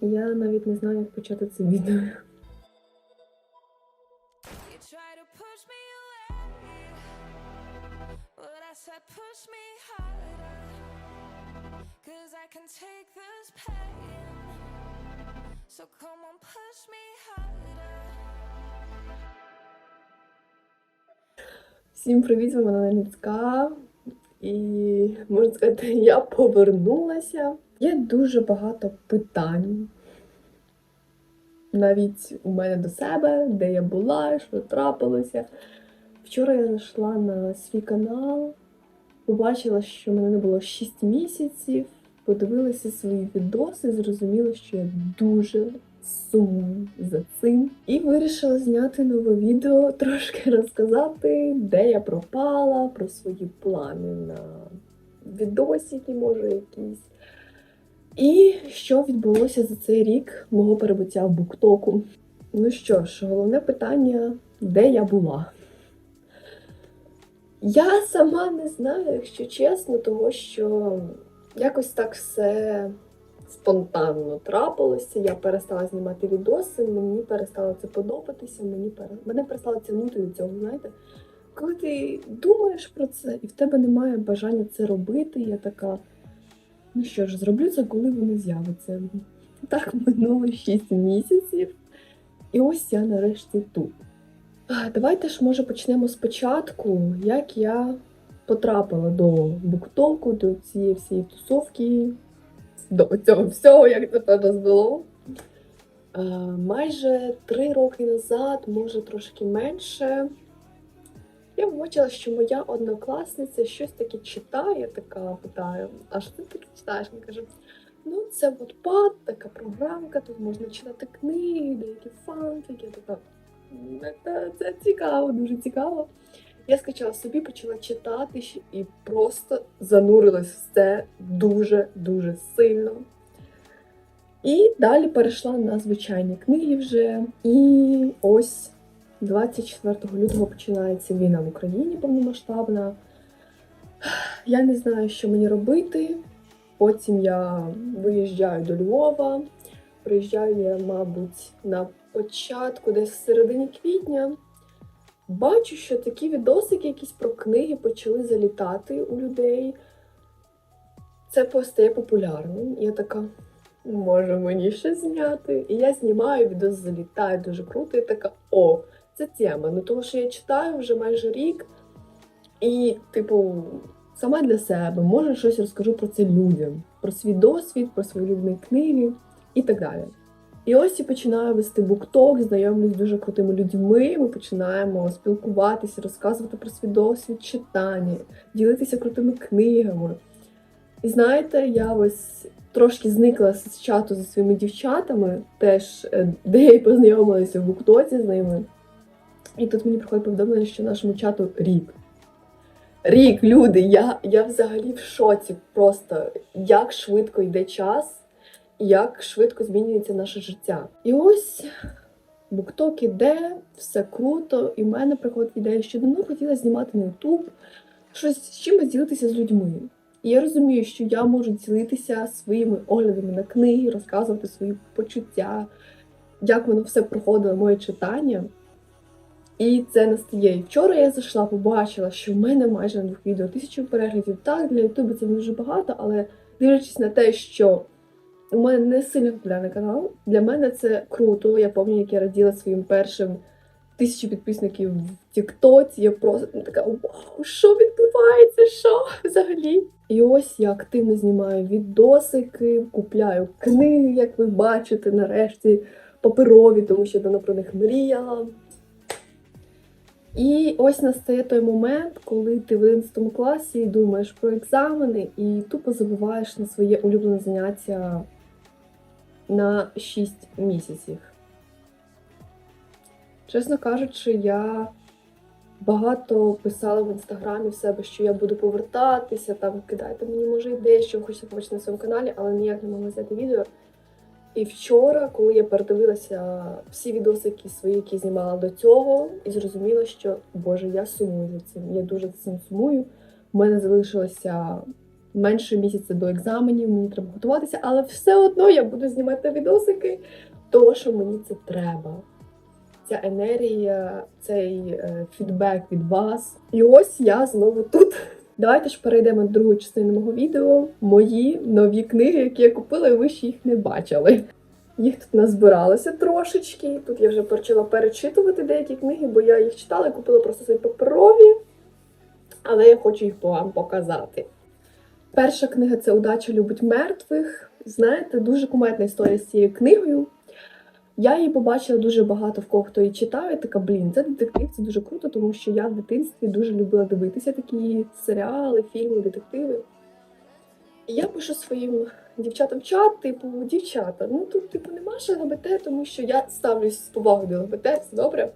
Я навіть не знаю, як почати це відео. Всім привіт, ви мене Ницька. І можна сказати, я повернулася. Є дуже багато питань. Навіть у мене до себе, де я була, що трапилося. Вчора я зайшла на свій канал, побачила, що мене не було 6 місяців, подивилася свої відоси, зрозуміла, що я дуже сумую за цим. І вирішила зняти нове відео, трошки розказати, де я пропала, про свої плани на відосики, може, якісь. І що відбулося за цей рік мого перебуття в Буктоку. Ну що ж, головне питання, де я була? Я сама не знаю, якщо чесно, того що якось так все спонтанно трапилося. Я перестала знімати відоси, мені перестало це подобатися, мені пере... мене перестало тягнути до цього, знаєте. Коли ти думаєш про це і в тебе немає бажання це робити, я така, ну що ж, зроблю це, коли вони з'являться. Так минуло 6 місяців, і ось я нарешті тут. Давайте ж, може, почнемо спочатку, як я потрапила до буктоку, до цієї всієї тусовки, до цього всього, як це нас було. Е, Майже три роки назад, може трошки менше, я побачила, що моя однокласниця щось таке читає, така питаю, а що ти таке читаєш? Вона каже, ну це Wattpad, така програмка, тут можна читати книги, деякі фанфіки. Я така, це, це цікаво, дуже цікаво. Я скачала собі, почала читати і просто занурилась в це дуже-дуже сильно. І далі перейшла на звичайні книги вже. І ось 24 лютого починається війна в Україні повномасштабна. Я не знаю, що мені робити. Потім я виїжджаю до Львова. Приїжджаю я, мабуть, на початку, десь в середині квітня. Бачу, що такі відосики якісь про книги почали залітати у людей. Це постає популярним. Я така, може мені щось зняти. І я знімаю, відос залітає дуже круто. І така, о, це тема. Ну тому що я читаю вже майже рік. І, типу, сама для себе, може щось розкажу про це людям, про свій досвід, про свої улюблені книги і так далі. І ось я починаю вести букток, знайомлюсь з дуже крутими людьми. Ми починаємо спілкуватися, розказувати про свій досвід читання, ділитися крутими книгами. І знаєте, я ось трошки зникла з чату зі своїми дівчатами, теж е, де я й познайомилася в буктоці з ними. І тут мені приходить повідомлення, що нашому чату рік. Рік, люди, я, я взагалі в шоці просто, як швидко йде час, як швидко змінюється наше життя. І ось букток іде, все круто, і в мене приходить ідея, що давно хотіла знімати на YouTube, щось з чимось ділитися з людьми. І я розумію, що я можу ділитися своїми оглядами на книги, розказувати свої почуття, як воно все проходило моє читання. І це настає. І вчора я зайшла, побачила, що в мене майже на двох відео тисячу переглядів. Так, для Ютубу це не дуже багато, але дивлячись на те, що у мене не сильно популярний канал, для мене це круто. Я пам'ятаю, як я раділа своїм першим тисячі підписників в Тіктоці. Я просто така вау, що відбувається? Що взагалі? І ось я активно знімаю відосики, купляю книги, як ви бачите, нарешті паперові, тому що давно про них мріяла. І ось настає той момент, коли ти в 11 класі думаєш про екзамени і тупо забуваєш на своє улюблене заняття на 6 місяців. Чесно кажучи, я багато писала в інстаграмі в себе, що я буду повертатися, там кидайте мені, може, ідеї, що хочете побачити на своєму каналі, але ніяк не могла зняти відео. І вчора, коли я передивилася всі відосики свої, які знімала до цього, і зрозуміла, що Боже, я сумую за цим. Я дуже за цим сумую. У мене залишилося менше місяця до екзаменів, мені треба готуватися, але все одно я буду знімати відосики, тому що мені це треба. Ця енергія, цей е, фідбек від вас. І ось я знову тут. Давайте ж перейдемо до другої частини мого відео. Мої нові книги, які я купила, і ви ще їх не бачили. Їх тут назбиралося трошечки. Тут я вже почала перечитувати деякі книги, бо я їх читала і купила просто свої паперові, але я хочу їх вам показати. Перша книга це Удача любить мертвих. Знаєте, дуже кумедна історія з цією книгою. Я її побачила дуже багато в кого хто її читав. Я така, блін, це детектив, це дуже круто, тому що я в дитинстві дуже любила дивитися такі серіали, фільми, детективи. І я пишу своїм дівчатам чат, типу, дівчата, ну тут, типу, нема ще ЛГБТ, тому що я ставлюсь з повагою до ЛГБТ, все добре.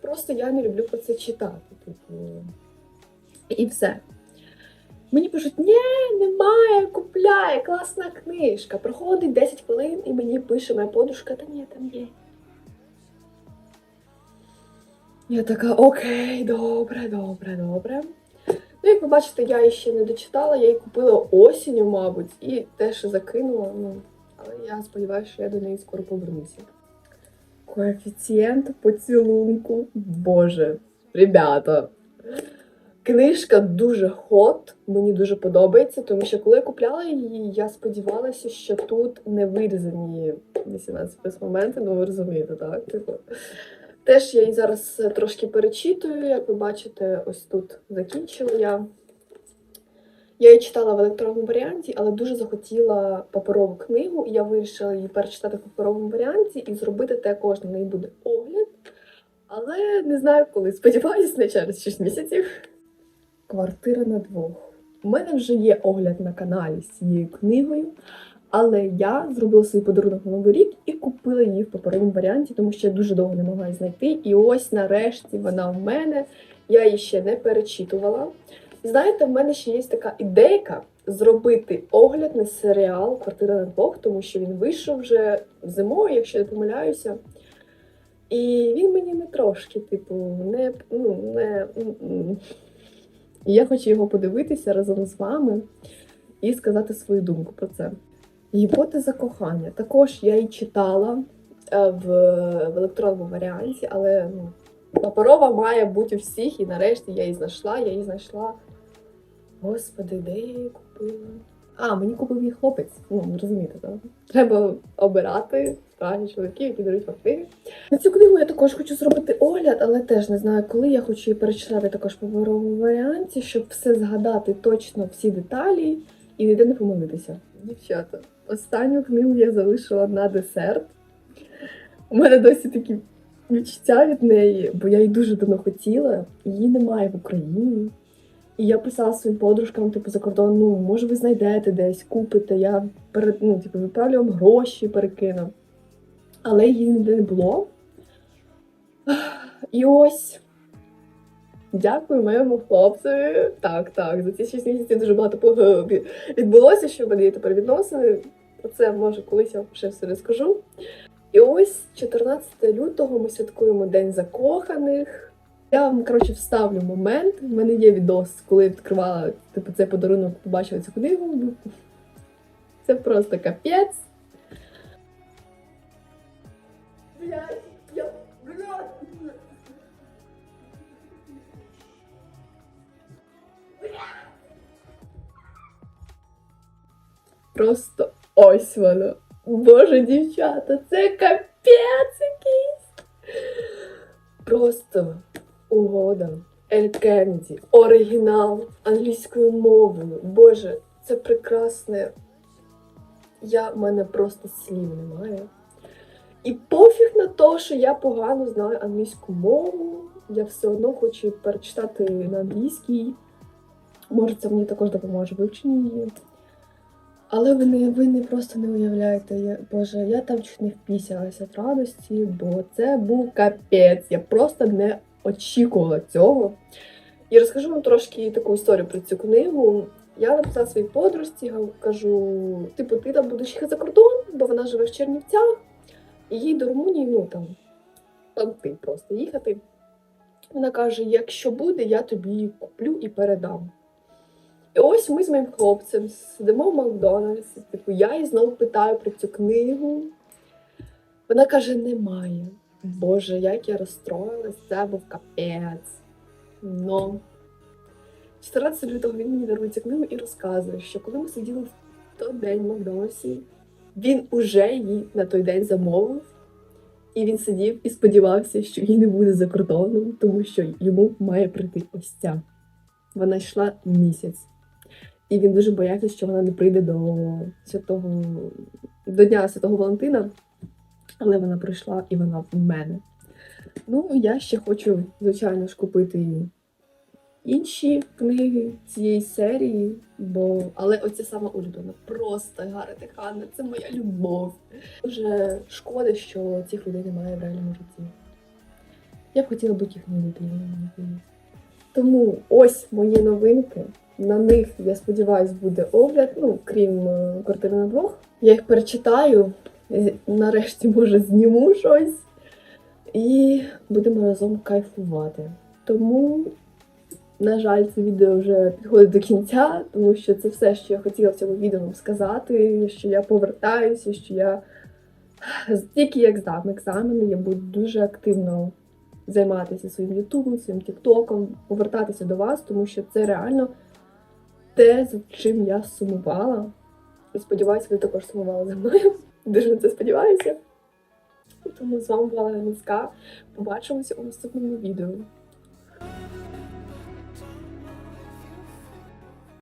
Просто я не люблю про це читати. Типу. І все. Мені пишуть, ні, немає, купляй, класна книжка. Проходить 10 хвилин і мені пише моя подружка, та ні, там є. Я така, окей, добре, добре, добре. Ну, як ви бачите, я її ще не дочитала, я її купила осінню, мабуть, і теж закинула. Ну, але я сподіваюся, що я до неї скоро повернуся. Коефіцієнт поцілунку. Боже, ребята. Книжка дуже хот, мені дуже подобається, тому що коли я купляла її, я сподівалася, що тут не вирізані 18 плюс моменти, ну ви розумієте, так? Типу. Теж я її зараз трошки перечитую, як ви бачите, ось тут закінчила я. Я її читала в електронному варіанті, але дуже захотіла паперову книгу, і я вирішила її перечитати в паперовому варіанті і зробити також на неї буде огляд. Але не знаю коли. Сподіваюсь, не через 6 місяців. Квартира на двох. У мене вже є огляд на каналі з цією книгою, але я зробила свій подарунок на новий рік і купила її в паперовому варіанті, тому що я дуже довго не могла знайти. І ось нарешті вона в мене. Я її ще не перечитувала. Знаєте, в мене ще є така ідейка зробити огляд на серіал Квартира на двох, тому що він вийшов вже зимою, якщо я не помиляюся. І він мені не трошки, типу, не, ну, не. І я хочу його подивитися разом з вами і сказати свою думку про це. Гіпотеза кохання. Також я її читала е, в, в електронному варіанті, але ну, паперова має бути у всіх, і нарешті я її знайшла. Я її знайшла. Господи, де я її купила? А, мені купив її хлопець. Ну, розумієте, так? Треба обирати справді чоловіків, які дарують вам. На цю книгу я також хочу зробити огляд, але теж не знаю, коли я хочу її перечитати також в паперовому варіанті, щоб все згадати точно всі деталі і ніде не помилитися. Дівчата, останню книгу я залишила на десерт. У мене досі такі відчуття від неї, бо я її дуже давно хотіла, її немає в Україні. І я писала своїм подружкам, типу, за кордон, ну, може, ви знайдете десь, купите, я перед, ну, типу, відправлю вам гроші, перекину. Але її ніде не було. І ось. Дякую моєму хлопцеві. Так, так, за ці 6 місяців дуже багато відбулося, що в мене тепер відносини. Про це може колись я ще все розкажу. І ось 14 лютого ми святкуємо День закоханих. Я вам, коротше, вставлю момент. У мене є відос, коли я відкривала типу, цей подарунок, побачила цю книгу. Це просто капець. Просто ось воно. Боже, дівчата, це капець якийсь. Просто угода. Ель Кеннеді, оригінал англійською мовою. Боже, це прекрасне. Я в мене просто слів немає. І пофіг на те, що я погано знаю англійську мову. Я все одно хочу перечитати на англійській. Може, це мені також допоможе в вивченні її. Але ви не, ви не просто не уявляєте, я, Боже, я там чуть не впісялася від радості, бо це був капець. Я просто не очікувала цього. І розкажу вам трошки таку історію про цю книгу. Я написала своїй подружці, кажу: типу, ти там будеш їхати за кордон, бо вона живе в Чернівцях, і їй до Румунії, ну там, там ти просто їхати. Вона каже: якщо буде, я тобі куплю і передам. І ось ми з моїм хлопцем сидимо в Макдональдсі. Типу, я її знову питаю про цю книгу. Вона каже: немає. Боже, як я розстроїлась, це був капець. Ну, 14 лютого він мені дарує цю книгу і розказує, що коли ми сиділи в той день в Макдональдсі, він уже її на той день замовив. І він сидів і сподівався, що її не буде за кордоном, тому що йому має прийти ось ця. Вона йшла місяць. І він дуже боявся, що вона не прийде до святого до Дня Святого Валентина, але вона прийшла і вона в мене. Ну, я ще хочу, звичайно ж, купити інші книги цієї серії, бо але оця сама улюблена. Просто Гаррет і Ханна, це моя любов. Дуже шкода, що цих людей немає в реальному житті. Я б хотіла бути їхньою дитиною. Тому ось мої новинки. На них, я сподіваюся, буде огляд, ну, крім е, квартири на двох. Я їх перечитаю, нарешті, може, зніму щось. І будемо разом кайфувати. Тому, на жаль, це відео вже підходить до кінця, тому що це все, що я хотіла в цьому відео вам сказати, що я повертаюся, що я тільки як здам екзамени, я буду дуже активно займатися своїм ютубом, своїм тіктоком, повертатися до вас, тому що це реально те, за чим я сумувала. Сподіваюся, ви також сумували за мною. Дуже на це сподіваюся. Тому з вами була Леницька. Побачимося у наступному відео.